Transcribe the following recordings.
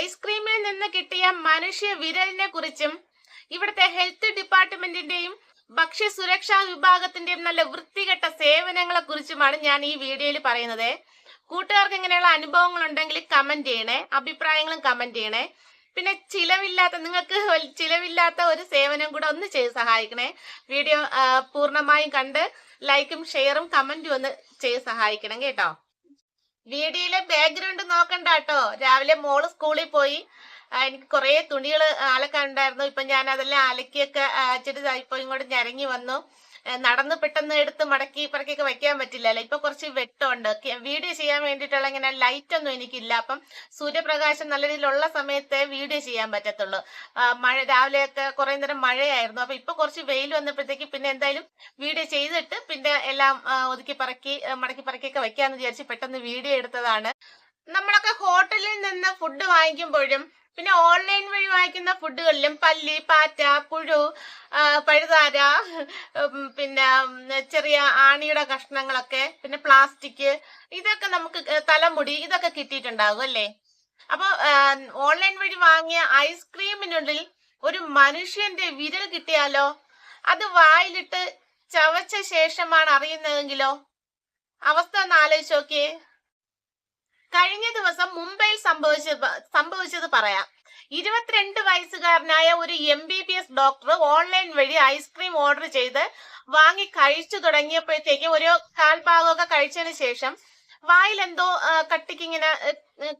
ഐസ്ക്രീമിൽ നിന്ന് കിട്ടിയ മനുഷ്യ വിരലിനെ കുറിച്ചും ഇവിടുത്തെ ഹെൽത്ത് ഡിപ്പാർട്ട്മെന്റിന്റെയും ഭക്ഷ്യ സുരക്ഷാ വിഭാഗത്തിന്റെയും നല്ല വൃത്തികെട്ട സേവനങ്ങളെ കുറിച്ചുമാണ് ഞാൻ ഈ വീഡിയോയിൽ പറയുന്നത്. കൂട്ടുകാർക്ക് ഇങ്ങനെയുള്ള അനുഭവങ്ങൾ ഉണ്ടെങ്കിൽ കമന്റ് ചെയ്യണേ അഭിപ്രായങ്ങളും കമന്റ് ചെയ്യണേ. പിന്നെ ചിലവില്ലാത്ത നിങ്ങൾക്ക് ചിലവില്ലാത്ത ഒരു സേവനം കൂടെ ഒന്ന് ചെയ്ത് സഹായിക്കണേ. വീഡിയോ പൂർണമായും കണ്ട് ലൈക്കും ഷെയറും കമന്റും ഒന്ന് ചെയ്ത് സഹായിക്കണം കേട്ടോ. വീഡിയോയിലെ ബാക്ക്ഗ്രൗണ്ട് നോക്കണ്ട കേട്ടോ രാവിലെ മോൾ സ്കൂളിൽ പോയി. എനിക്ക് കുറേ തുണികൾ അലക്കാനുണ്ടായിരുന്നു ഇപ്പൊ ഞാൻ അതെല്ലാം അലക്കിയൊക്കെ അച്ചിട്ട് ഇപ്പൊ ഇങ്ങോട്ട് ഞരങ്ങി വന്നു. നടന്ന് പെട്ടെന്ന് എടുത്ത് മടക്കി പറക്കിയൊക്കെ വെക്കാൻ പറ്റില്ലല്ലോ. ഇപ്പൊ കുറച്ച് വെട്ടമുണ്ട്. വീഡിയോ ചെയ്യാൻ വേണ്ടിയിട്ടുള്ള ഇങ്ങനെ ലൈറ്റ് ഒന്നും എനിക്കില്ല. അപ്പം സൂര്യപ്രകാശം നല്ല രീതിയിലുള്ള സമയത്തെ വീഡിയോ ചെയ്യാൻ പറ്റത്തുള്ളൂ. മഴ രാവിലെയൊക്കെ കുറെ നേരം മഴയായിരുന്നു. അപ്പൊ ഇപ്പൊ കുറച്ച് വെയിൽ വന്നപ്പോഴത്തേക്ക് പിന്നെ എന്തായാലും വീഡിയോ ചെയ്തിട്ട് പിന്നെ എല്ലാം ഒതുക്കി പറക്കി മടക്കി പറക്കിയൊക്കെ വെക്കാന്ന് വിചാരിച്ച് പെട്ടെന്ന് വീഡിയോ എടുത്തതാണ്. നമ്മളൊക്കെ ഹോട്ടലിൽ നിന്ന് ഫുഡ് വാങ്ങിക്കുമ്പോഴും പിന്നെ ഓൺലൈൻ വഴി വാങ്ങിക്കുന്ന ഫുഡുകളിലും പല്ലി പാറ്റ പുഴു പഴുതാര പിന്നെ ചെറിയ ആണിയുടെ കഷ്ണങ്ങളൊക്കെ പിന്നെ പ്ലാസ്റ്റിക് ഇതൊക്കെ നമുക്ക് തലമുടി ഇതൊക്കെ കിട്ടിയിട്ടുണ്ടാകും അല്ലേ? അപ്പൊ ഓൺലൈൻ വഴി വാങ്ങിയ ഐസ്ക്രീമിനുള്ളിൽ ഒരു മനുഷ്യന്റെ വിരൽ കിട്ടിയാലോ? അത് വായിലിട്ട് ചവച്ച ശേഷമാണ് അറിയുന്നതെങ്കിലോ? അവസ്ഥ ഒന്ന് ആലോചിച്ച് കഴിഞ്ഞ ദിവസം മുംബൈയിൽ സംഭവിച്ച സംഭവിച്ചത് പറയാം. ഇരുപത്തിരണ്ട് വയസ്സുകാരനായ ഒരു M B B S doctor online വഴി ഐസ്ക്രീം ഓർഡർ ചെയ്ത് വാങ്ങി കഴിച്ചു തുടങ്ങിയപ്പോഴത്തേക്ക് ഒരു കാൽഭാഗമൊക്കെ കഴിച്ചതിന് ശേഷം വായിൽ എന്തോ കട്ടിക്ക് ഇങ്ങനെ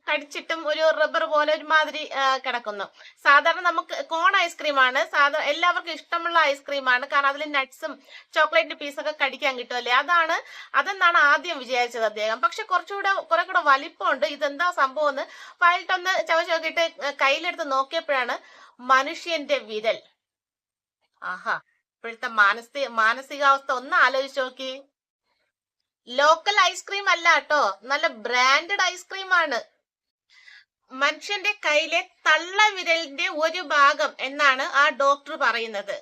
കടിച്ചിട്ടും ഒരു റബ്ബർ പോലെ ഒരുമാതിരി മാതിരി കിടക്കുന്നു. സാധാരണ നമുക്ക് കോൺ ഐസ്ക്രീമാണ് സാധാരണ എല്ലാവർക്കും ഇഷ്ടമുള്ള ഐസ്ക്രീമാണ് കാരണം അതിൽ നട്ട്സും ചോക്ലേറ്റ് പീസൊക്കെ കടിക്കാൻ കിട്ടുമല്ലേ അതാണ് അതെന്നാണ് ആദ്യം വിചാരിച്ചത് അദ്ദേഹം. പക്ഷെ കുറച്ചുകൂടെ കുറെ കൂടെ വലിപ്പമുണ്ട്. ഇതെന്താ സംഭവം എന്ന് വായിട്ടൊന്ന് ചവച്ച് നോക്കിയിട്ട് കയ്യിലെടുത്ത് നോക്കിയപ്പോഴാണ് മനുഷ്യന്റെ വിരൽ. ആഹാ ഇപ്പോഴത്തെ മാനസിക മാനസികാവസ്ഥ ഒന്ന് ആലോചിച്ച് നോക്കി. ലോക്കൽ ഐസ്ക്രീം അല്ല കേട്ടോ. നല്ല ബ്രാൻഡഡ് ഐസ്ക്രീം ആണ്. മനുഷ്യന്റെ കയ്യിലെ തള്ള വിരലിന്റെ ഒരു ഭാഗം എന്നാണ് ആ ഡോക്ടർ പറയുന്നത്.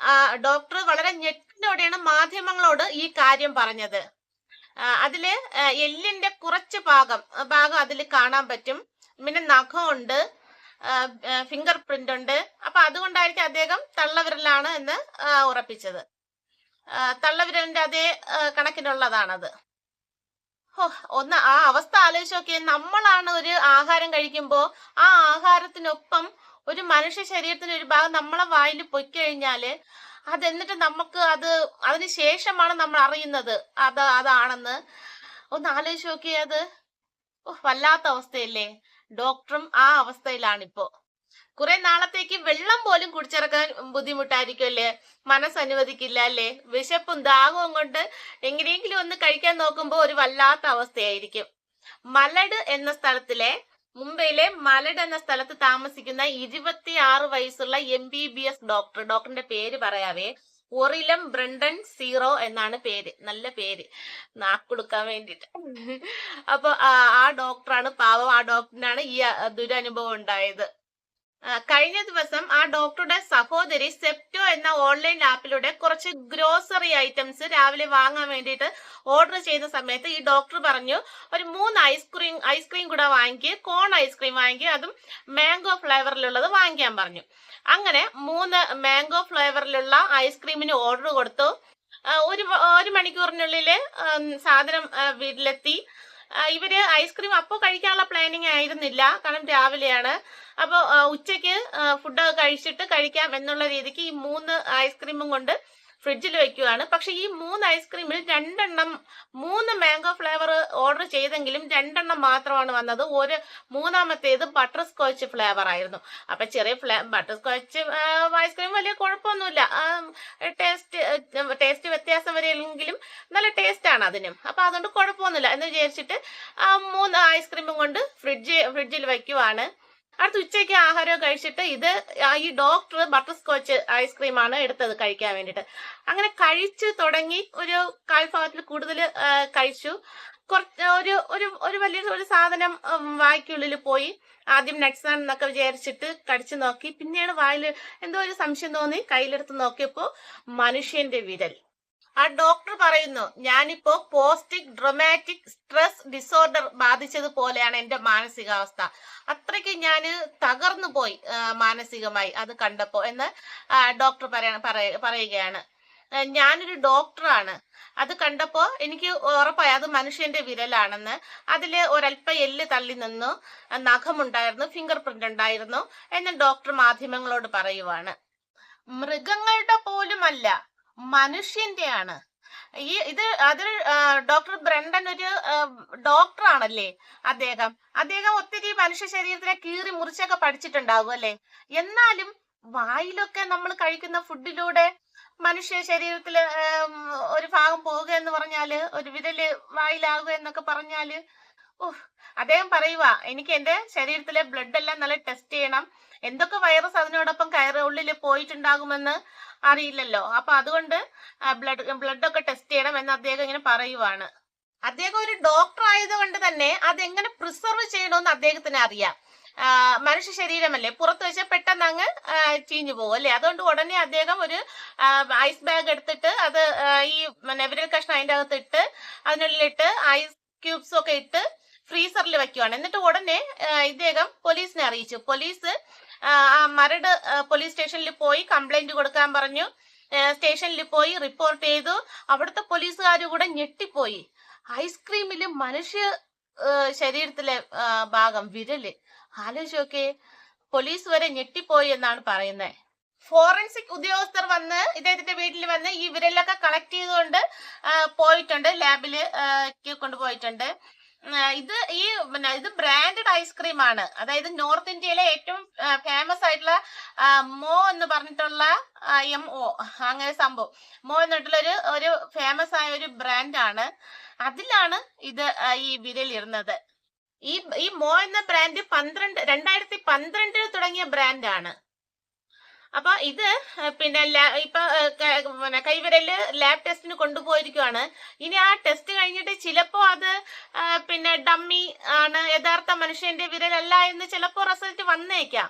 ആ ഡോക്ടർ വളരെ ഞെട്ടിനോടെയാണ് മാധ്യമങ്ങളോട് ഈ കാര്യം പറഞ്ഞത്. അതിൽ എല്ലിന്റെ കുറച്ച് ഭാഗം ഭാഗം അതിൽ കാണാൻ പറ്റും. പിന്നെ നഖമുണ്ട് ഫിംഗർ പ്രിന്റ് ഉണ്ട്. അപ്പൊ അതുകൊണ്ടായിരിക്കും അദ്ദേഹം തള്ളവിരലാണ് എന്ന് ഉറപ്പിച്ചത്. തള്ളവിരലിന്റെ അതേ കണക്കിനുള്ളതാണത്. ഒന്ന് ആ അവസ്ഥ ആലോചിച്ച് നോക്കിയാൽ നമ്മളാണ് ഒരു ആഹാരം കഴിക്കുമ്പോൾ ആ ആഹാരത്തിനൊപ്പം ഒരു മനുഷ്യ ശരീരത്തിന് ഒരു ഭാഗം നമ്മളെ വായിൽ പൊയ്ക്കഴിഞ്ഞാൽ അത് എന്നിട്ട് നമുക്ക് അത് അതിന് ശേഷമാണ് നമ്മൾ അറിയുന്നത് അത് അതാണെന്ന്. ഒന്ന് ആലോചിച്ച് നോക്കിയത് വല്ലാത്ത അവസ്ഥയല്ലേ. ഡോക്ടറും ആ അവസ്ഥയിലാണിപ്പോ. കുറെ നാളത്തേക്ക് വെള്ളം പോലും കുടിച്ചിറക്കാൻ ബുദ്ധിമുട്ടായിരിക്കും അല്ലേ മനസ്സ് അനുവദിക്കില്ല അല്ലേ? വിശപ്പും ദാഹവും കൊണ്ട് എങ്ങനെയെങ്കിലും ഒന്ന് കഴിക്കാൻ നോക്കുമ്പോൾ ഒരു വല്ലാത്ത അവസ്ഥയായിരിക്കും. മലട് എന്ന സ്ഥലത്തിലെ മുംബൈയിലെ മലഡ് എന്ന സ്ഥലത്ത് താമസിക്കുന്ന ഇരുപത്തി ആറ് വയസ്സുള്ള M B B S doctor ഡോക്ടറിന്റെ പേര് പറയാവേ. ഒറിലം ബ്രണ്ടൻ സീറോ എന്നാണ് പേര്. നല്ല പേര്. നാക്കുടുക്കാൻ വേണ്ടിട്ട്. അപ്പൊ ആ ഡോക്ടറാണ് പാവം ആ ഡോക്ടറിനാണ് ഈ ദുരനുഭവം ഉണ്ടായത്. കഴിഞ്ഞ ദിവസം ആ ഡോക്ടറുടെ സഹോദരി സെപ്റ്റോ എന്ന ഓൺലൈൻ ആപ്പിലൂടെ കുറച്ച് ഗ്രോസറി ഐറ്റംസ് രാവിലെ വാങ്ങാൻ വേണ്ടിയിട്ട് ഓർഡർ ചെയ്ത സമയത്ത് ഈ ഡോക്ടർ പറഞ്ഞു ഒരു മൂന്ന് ഐസ്ക്രീം ഐസ്ക്രീം കൂടെ വാങ്ങിക്കുക കോൺ ഐസ്ക്രീം വാങ്ങിക്കുക അതും മാംഗോ ഫ്ലേവറിലുള്ളത് വാങ്ങിക്കാൻ പറഞ്ഞു. അങ്ങനെ മൂന്ന് മാംഗോ ഫ്ലേവറിലുള്ള ഐസ്ക്രീമിന് ഓർഡർ കൊടുത്തു. ഒരു ഒരു മണിക്കൂറിനുള്ളിൽ സാധനം വീട്ടിലെത്തി. ഇവർ ഐസ്ക്രീം അപ്പോൾ കഴിക്കാനുള്ള പ്ലാനിങ് ആയിരുന്നില്ല. കാരണം രാവിലെയാണ്. അപ്പോൾ ഉച്ചയ്ക്ക് ഫുഡ് കഴിച്ചിട്ട് കഴിക്കാം എന്നുള്ള രീതിക്ക് ഈ മൂന്ന് ഐസ്ക്രീമും കൊണ്ട് ഫ്രിഡ്ജിൽ വെക്കുകയാണ്. പക്ഷെ ഈ മൂന്ന് ഐസ്ക്രീമിൽ രണ്ടെണ്ണം മൂന്ന് മാംഗോ ഫ്ലേവർ ഓർഡർ ചെയ്തെങ്കിലും രണ്ടെണ്ണം മാത്രമാണ് വന്നത്. ഒരു മൂന്നാമത്തേത് ബട്ടർ സ്കോച്ച് ഫ്ലേവർ ആയിരുന്നു. അപ്പൊ ചെറിയ ഫ്ലേ ബട്ടർ സ്കോച്ച് ഐസ്ക്രീം വലിയ കുഴപ്പമൊന്നുമില്ല. ടേസ്റ്റ് ടേസ്റ്റ് വ്യത്യാസം വരെയെങ്കിലും നല്ല ടേസ്റ്റ് ആണ് അതിനും. അപ്പൊ അതുകൊണ്ട് കുഴപ്പമൊന്നുമില്ല എന്ന് വിചാരിച്ചിട്ട് മൂന്ന് ഐസ്ക്രീമും കൊണ്ട് ഫ്രിഡ്ജ് ഫ്രിഡ്ജിൽ വെക്കുവാണ്. അടുത്ത ഉച്ചയ്ക്ക് ആഹാരം കഴിച്ചിട്ട് ഇത് ഈ ഡോക്ടർ ബട്ടർ സ്കോച്ച് ഐസ്ക്രീമാണ് എടുത്തത് കഴിക്കാൻ വേണ്ടിട്ട് അങ്ങനെ കഴിച്ച് തുടങ്ങി ഒരു കാൽഭാഗത്തിൽ കൂടുതൽ കഴിച്ചു. കുറച്ച് ഒരു ഒരു ഒരു വലിയ ഒരു സാധനം വായിക്കുള്ളിൽ വായ്ക്കുള്ളിൽ പോയി ആദ്യം നട്സ് എന്നൊക്കെ വിചാരിച്ചിട്ട് കടിച്ചു നോക്കി. പിന്നെയാണ് വായിൽ എന്തോ ഒരു സംശയം തോന്നി കയ്യിലെടുത്ത് നോക്കിയപ്പോൾ മനുഷ്യന്റെ വിരൽ. ആ ഡോക്ടർ പറയുന്നു ഞാനിപ്പോ പോസ്റ്റിക് ഡ്രൊമാറ്റിക് സ്ട്രെസ് ഡിസോർഡർ ബാധിച്ചതുപോലെയാണ് എന്റെ മാനസികാവസ്ഥ. അത്രയ്ക്ക് ഞാൻ തകർന്നു പോയി മാനസികമായി അത് കണ്ടപ്പോ എന്ന് ഡോക്ടർ പറയാ പറയ- പറയുകയാണ്. ഞാനൊരു ഡോക്ടറാണ് അത് കണ്ടപ്പോ എനിക്ക് ഉറപ്പായി അത് മനുഷ്യന്റെ വിരലാണെന്ന്. അതിൽ ഒരല്പ എല്ല് തള്ളി നിന്നു നഖമുണ്ടായിരുന്നു ഫിംഗർ പ്രിന്റ് ഉണ്ടായിരുന്നു എന്ന് ഡോക്ടർ മാധ്യമങ്ങളോട് പറയുവാണ്. മൃഗങ്ങളുടെ പോലുമല്ല. മനുഷ്യന്റെയാണ്. ഈ ഇത് അത് ഡോക്ടർ ബ്രണ്ടൻ ഒരു ഡോക്ടറാണല്ലേ അദ്ദേഹം. അദ്ദേഹം ഒത്തിരി മനുഷ്യ ശരീരത്തിനെ കീറി മുറിച്ചൊക്കെ പഠിച്ചിട്ടുണ്ടാകും അല്ലെ? എന്നാലും വായിലൊക്കെ നമ്മൾ കഴിക്കുന്ന ഫുഡിലൂടെ മനുഷ്യ ശരീരത്തിൽ ഒരു ഭാഗം പോവുക എന്ന് പറഞ്ഞാൽ ഒരു വിരൽ വായിലാകുക എന്നൊക്കെ പറഞ്ഞാൽ അദ്ദേഹം പറയുക എനിക്ക് എന്റെ ശരീരത്തിലെ ബ്ലഡ് എല്ലാം നല്ല ടെസ്റ്റ് ചെയ്യണം. എന്തൊക്കെ വൈറസ് അതിനോടൊപ്പം കയറി ഉള്ളിൽ പോയിട്ടുണ്ടാകുമെന്ന് അറിയില്ലല്ലോ. അപ്പൊ അതുകൊണ്ട് ബ്ലഡ് ബ്ലഡ് ഒക്കെ ടെസ്റ്റ് ചെയ്യണം എന്ന് അദ്ദേഹം ഇങ്ങനെ പറയുവാണ്. അദ്ദേഹം ഒരു ഡോക്ടർ ആയതുകൊണ്ട് തന്നെ അതെങ്ങനെ പ്രിസർവ് ചെയ്യണമെന്ന് അദ്ദേഹത്തിന് അറിയാം. മനുഷ്യ ശരീരമല്ലേ? പുറത്ത് വെച്ചാൽ പെട്ടെന്ന് അങ്ങ് ചീഞ്ഞു പോകും അല്ലേ? അതുകൊണ്ട് ഉടനെ അദ്ദേഹം ഒരു ഐസ് ബാഗ് എടുത്തിട്ട് അത് ഈ വിരൽ കഷ്ണം അതിന്റെ അകത്ത് ഇട്ട് അതിനുള്ളിലിട്ട് ഐസ് ക്യൂബ്സ് ഒക്കെ ഇട്ട് ഫ്രീസറിൽ വെക്കുവാണ്. എന്നിട്ട് ഉടനെ ഇദ്ദേഹം പോലീസിനെ അറിയിച്ചു. പോലീസ് മരട് പോലീസ് സ്റ്റേഷനിൽ പോയി കംപ്ലൈന്റ് കൊടുക്കാൻ പറഞ്ഞു. സ്റ്റേഷനിൽ പോയി റിപ്പോർട്ട് ചെയ്തു. അവിടുത്തെ പോലീസുകാർ കൂടെ ഞെട്ടിപ്പോയി. ഐസ്ക്രീമിൽ മനുഷ്യ ശരീരത്തിലെ ഭാഗം വിരൽ. ആലോചിച്ചൊക്കെ. പോലീസ് വരെ ഞെട്ടിപ്പോയി എന്നാണ് പറയുന്നത് ഫോറൻസിക് ഉദ്യോഗസ്ഥർ വന്ന് ഇദ്ദേഹത്തിന്റെ വീട്ടിൽ വന്ന് ഈ വിരലൊക്കെ കളക്ട് ചെയ്തുകൊണ്ട് പോയിട്ടുണ്ട്. ലാബിൽ കൊണ്ടുപോയിട്ടുണ്ട്. ഇത് ഈ പിന്നെ ഇത് ബ്രാൻഡഡ് ഐസ്ക്രീം ആണ്. അതായത് നോർത്ത് ഇന്ത്യയിലെ ഏറ്റവും ഫേമസ് ആയിട്ടുള്ള മോ എന്ന് പറഞ്ഞിട്ടുള്ള എം ഒ അങ്ങനെ സംഭവം. മോ എന്നിട്ടുള്ള ഒരു ഒരു ഫേമസ് ആയ ഒരു ബ്രാൻഡാണ് അതിലാണ് ഇത് ഈ വിരലിരുന്നത് ഈ ഈ മോ എന്ന ബ്രാൻഡ് പന്ത്രണ്ട് രണ്ടായിരത്തി പന്ത്രണ്ടിൽ തുടങ്ങിയ ബ്രാൻഡാണ് അപ്പൊ ഇത് പിന്നെ ഇപ്പൊ പിന്നെ കൈവിരൽ ലാബ് ടെസ്റ്റിന് കൊണ്ടുപോയിരിക്കുവാണ്. ഇനി ആ ടെസ്റ്റ് കഴിഞ്ഞിട്ട് ചിലപ്പോ അത് പിന്നെ ഡമ്മി ആണ് യഥാർത്ഥ മനുഷ്യന്റെ വിരലല്ല എന്ന് ചിലപ്പോ റിസൾട്ട് വന്നേക്കാം.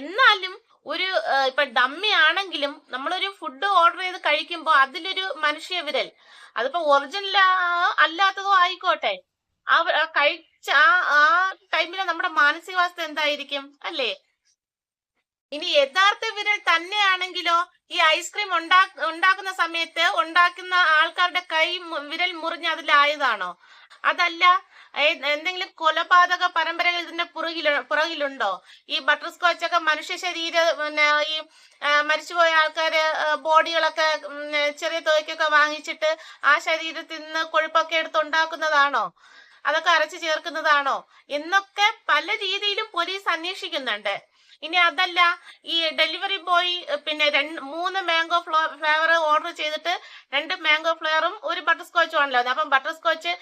എന്നാലും ഒരു ഇപ്പൊ ഡമ്മി ആണെങ്കിലും നമ്മളൊരു ഫുഡ് ഓർഡർ ചെയ്ത് കഴിക്കുമ്പോൾ അതിലൊരു മനുഷ്യ വിരൽ. അതിപ്പോ ഒറിജിനൽ അല്ലാത്തതോ ആയിക്കോട്ടെ. ആ കഴിച്ച ആ ആ ടൈമിൽ നമ്മുടെ മാനസികാവസ്ഥ എന്തായിരിക്കും? അല്ലേ? ഇനി യഥാർത്ഥ വിരൽ തന്നെയാണെങ്കിലോ ഈ ഐസ്ക്രീം ഉണ്ടാ ഉണ്ടാക്കുന്ന സമയത്ത് ഉണ്ടാക്കുന്ന ആൾക്കാരുടെ കൈ വിരൽ മുറിഞ്ഞ് അതിലായതാണോ? അതല്ല എന്തെങ്കിലും കൊലപാതക പരമ്പരകൾ ഇതിന്റെ പുറകിൽ പുറകിലുണ്ടോ? ഈ ബട്ടർ സ്കോച്ച് ഒക്കെ മനുഷ്യ ശരീര പിന്നെ ഈ മരിച്ചുപോയ ആൾക്കാര് ബോഡികളൊക്കെ ചെറിയ തുകയ്ക്കൊക്കെ വാങ്ങിച്ചിട്ട് ആ ശരീരത്തിൽ നിന്ന് കൊഴുപ്പൊക്കെ എടുത്ത് ഉണ്ടാക്കുന്നതാണോ? അതൊക്കെ അരച്ചു ചേർക്കുന്നതാണോ? എന്നൊക്കെ പല രീതിയിലും പോലീസ് അന്വേഷിക്കുന്നുണ്ട്. ഇനി അതല്ല ഈ ഡെലിവറി ബോയ് പിന്നെ രണ്ട് മൂന്ന് മാംഗോ ഫ്ലോ ഫ്ലേവർ ഓർഡർ ചെയ്തിട്ട് രണ്ട് മാംഗോ ഫ്ലേവറും ഒരു ബട്ടർ സ്കോച്ചും ആണല്ലോ അപ്പം ബട്ടർ സ്കോച്ച്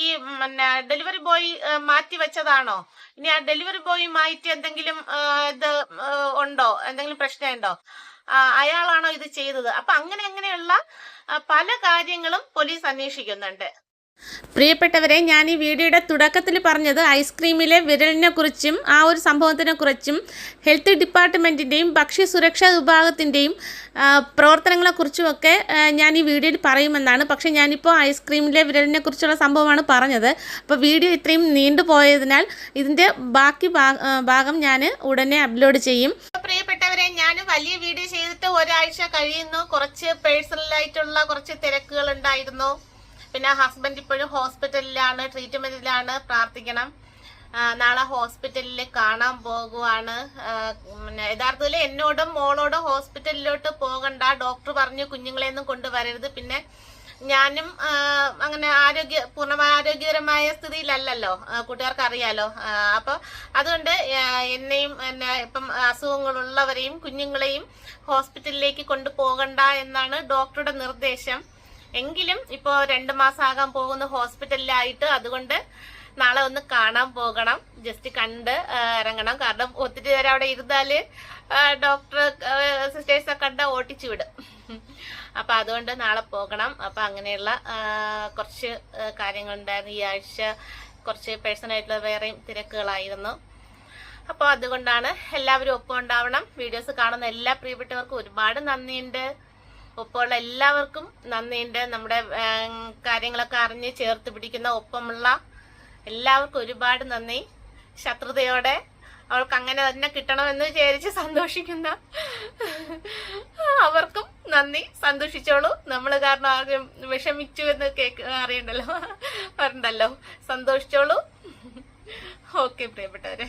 ഈ പിന്നെ ഡെലിവറി ബോയ് മാറ്റി വെച്ചതാണോ? ഇനി ആ ഡെലിവറി ബോയ് മാറ്റി എന്തെങ്കിലും ഇത് ഉണ്ടോ? എന്തെങ്കിലും പ്രശ്നമുണ്ടോ? അയാളാണോ ഇത് ചെയ്തത്? അപ്പൊ അങ്ങനെ അങ്ങനെയുള്ള പല കാര്യങ്ങളും പോലീസ് അന്വേഷിക്കുന്നുണ്ട്. പ്രിയപ്പെട്ടവരെ ഞാൻ ഈ വീഡിയോയുടെ തുടക്കത്തിൽ പറഞ്ഞത് ഐസ്ക്രീമിലെ വിരലിനെ കുറിച്ചും ആ ഒരു സംഭവത്തിനെ കുറിച്ചും ഹെൽത്ത് ഡിപ്പാർട്ട്മെന്റിന്റെയും ഭക്ഷ്യസുരക്ഷാ വിഭാഗത്തിന്റെയും പ്രവർത്തനങ്ങളെക്കുറിച്ചുമൊക്കെ ഞാൻ ഈ വീഡിയോയിൽ പറയുമെന്നാണ്. പക്ഷേ ഞാനിപ്പോൾ ഐസ്ക്രീമിലെ വിരലിനെ കുറിച്ചുള്ള സംഭവമാണ് പറഞ്ഞത്. അപ്പോൾ വീഡിയോ ഇത്രയും നീണ്ടുപോയതിനാൽ ഇതിന്റെ ബാക്കി ഭാഗം ഞാൻ ഉടനെ അപ്ലോഡ് ചെയ്യും. പ്രിയപ്പെട്ടവരെ ഞാൻ വലിയ വീഡിയോ ചെയ്തിട്ട് ഒരാഴ്ച കഴിയുന്നു. കുറച്ച് പേഴ്സണലായിട്ടുള്ള കുറച്ച് തിരക്കുകൾ ഉണ്ടായിരുന്നു. പിന്നെ ഹസ്ബൻഡ് ഇപ്പോഴും ഹോസ്പിറ്റലിലാണ് ട്രീറ്റ്മെന്റിലാണ് പ്രാർത്ഥിക്കണം. നാളെ ഹോസ്പിറ്റലിൽ കാണാൻ പോകുവാണ്. യഥാർത്ഥത്തിൽ എന്നോടും മോളോടും ഹോസ്പിറ്റലിലോട്ട് പോകണ്ട. ഡോക്ടർ പറഞ്ഞു കുഞ്ഞുങ്ങളെയൊന്നും കൊണ്ടുവരരുത്. പിന്നെ ഞാനും അങ്ങനെ ആരോഗ്യ പൂർണമായ ആരോഗ്യകരമായ സ്ഥിതിയിലല്ലല്ലോ. കൂട്ടുകാർക്ക് അറിയാലോ അപ്പൊ അതുകൊണ്ട് എന്നെയും എന്നെ ഇപ്പം അസുഖങ്ങളുള്ളവരെയും കുഞ്ഞുങ്ങളെയും ഹോസ്പിറ്റലിലേക്ക് കൊണ്ടുപോകണ്ട എന്നാണ് ഡോക്ടറുടെ നിർദ്ദേശം. എങ്കിലും ഇപ്പോ രണ്ടു മാസം ആകാൻ പോകുന്ന ഹോസ്പിറ്റലിലായിട്ട് അതുകൊണ്ട് നാളെ ഒന്ന് കാണാൻ പോകണം. ജസ്റ്റ് കണ്ട് ഇറങ്ങണം. കാരണം ഒത്തിരി നേരം അവിടെ ഇരുന്നാൽ ഡോക്ടർ സിസ്റ്റേഴ്സ് ഒക്കെ കണ്ട ഓട്ടിച്ചു വിടും. അപ്പൊ അതുകൊണ്ട് നാളെ പോകണം. അപ്പൊ അങ്ങനെയുള്ള കുറച്ച് കാര്യങ്ങളുണ്ടായിരുന്നു. ഈ ആഴ്ച കുറച്ച് പേഴ്സണലായിട്ടുള്ള വേറെയും തിരക്കുകളായിരുന്നു. അപ്പോൾ അതുകൊണ്ടാണ് എല്ലാവരും ഒപ്പം ഉണ്ടാവണം. വീഡിയോസ് കാണുന്ന എല്ലാ പ്രിയപ്പെട്ടവർക്കും ഒരുപാട് നന്ദിയുണ്ട്. ഒപ്പമുള്ള എല്ലാവർക്കും നന്ദിയുണ്ട്. നമ്മുടെ കാര്യങ്ങളൊക്കെ അറിഞ്ഞ് ചേർത്ത് പിടിക്കുന്ന ഒപ്പമുള്ള എല്ലാവർക്കും ഒരുപാട് നന്ദി. ശത്രുതയോടെ അവൾക്ക് അങ്ങനെ തന്നെ കിട്ടണമെന്ന് വിചാരിച്ച് സന്തോഷിക്കുന്ന അവർക്കും നന്ദി. സന്തോഷിച്ചോളൂ. നമ്മൾ കാരണം ആദ്യം വിഷമിച്ചു എന്ന് കേക്ക് അറിയണ്ടല്ലോ. പറഞ്ഞല്ലോ സന്തോഷിച്ചോളൂ. ഓക്കെ പ്രിയപ്പെട്ടവരെ.